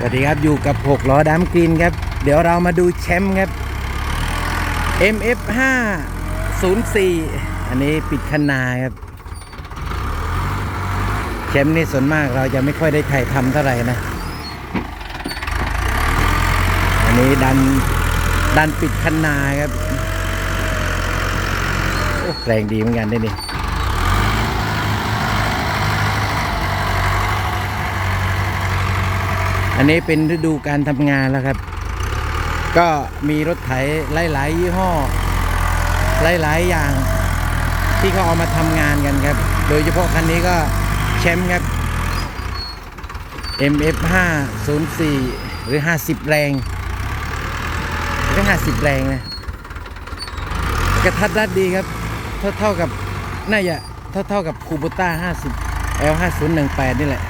สวัสดีครับอยู่กับ 6 ล้อดามกรีนครับ เดี๋ยวเรามาดูแชมป์ครับ MF 5 0 4 อันนี้ปิดคนาครับ แชมป์นี่ส่วนมากเราจะไม่ค่อยได้ถ่ายทำเท่าไหร่นะ อันนี้ดันดันปิดคนาครับโอ้แรงดีเหมือนกันได้นี่ อันนี้เป็นฤดูการทำงานแล้วครับ ก็มีรถไถหลาย ๆ ยี่ห้อ หลาย ๆ อย่าง ที่เขาเอามาทำงานกันครับ โดยเฉพาะคันนี้ก็แชมป์ครับ MF5 04 หรือ 50 แรงหรือ50 แรงนะกระทัดรัดดีครับ เท่าเท่ากับน่าจะเท่าเท่ากับคูบูต้า50 L5018 นี่แหละ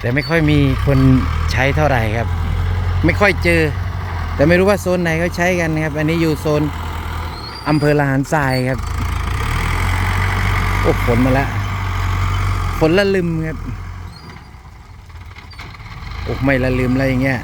แต่ไม่ค่อยมีคนใช้เท่าไหร่ครับ ไม่ค่อยเจอ แต่ไม่รู้ว่าโซนไหนเขาใช้กันนะครับ อันนี้อยู่โซนอำเภอลานทรายครับโอ้ฝนมาแล้วฝนละลืมครับโอ้ไม่ละลืมอะไรอย่างเงี้ย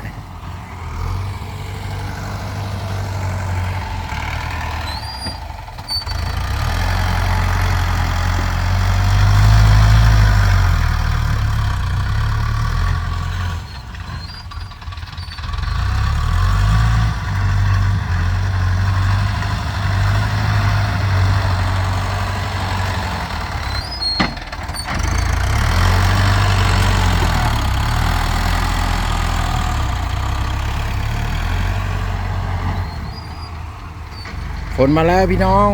ฝนมาแล้วพี่น้อง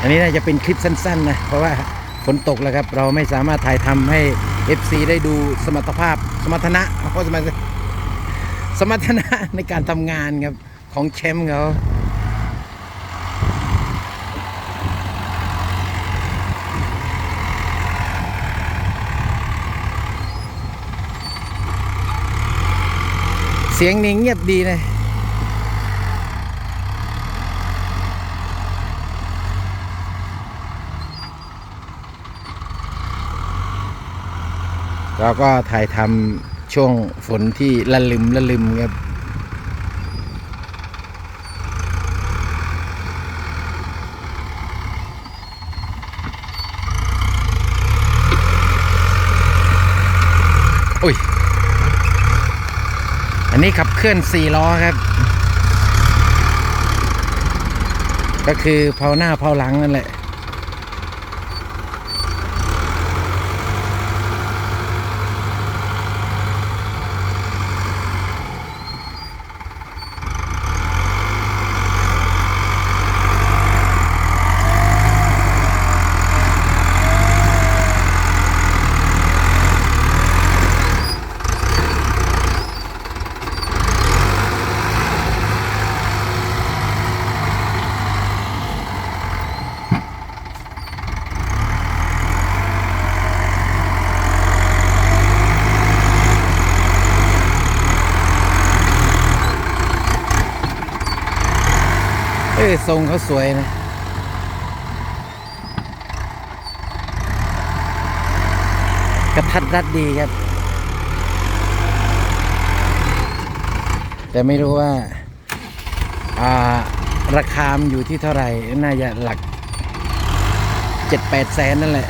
อันนี้น่าจะเป็นคลิปสั้น ๆ นะ เพราะว่าฝนตกแล้วครับ เราไม่สามารถถ่ายทำให้ FC ได้ดูสมรรถภาพ สมรรถนะเพราะสมรรถสมรรถนะในการทำงานครับ ของแชมป์เขา เสียงนี่เงียบดีเลยเราก็ถ่ายทำช่วงฝนที่ละลึมละลึมครับอุ้ย อันนี้ขับเคลื่อนสี่ล้อครับ ก็คือเผาหน้าเผาหลังนั่นแหละ เออทรงเขาสวยนะกระทัดรัดดีครับ แต่ไม่รู้ว่าาราคามอยู่ที่เท่าไหร่ น่าจะหลักเจ็ดแปดแสนนั่นแหละ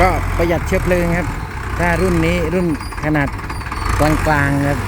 ก็ ประหยัดเชื้อเพลิงครับ ถ้ารุ่นนี้รุ่นขนาดกลางๆครับ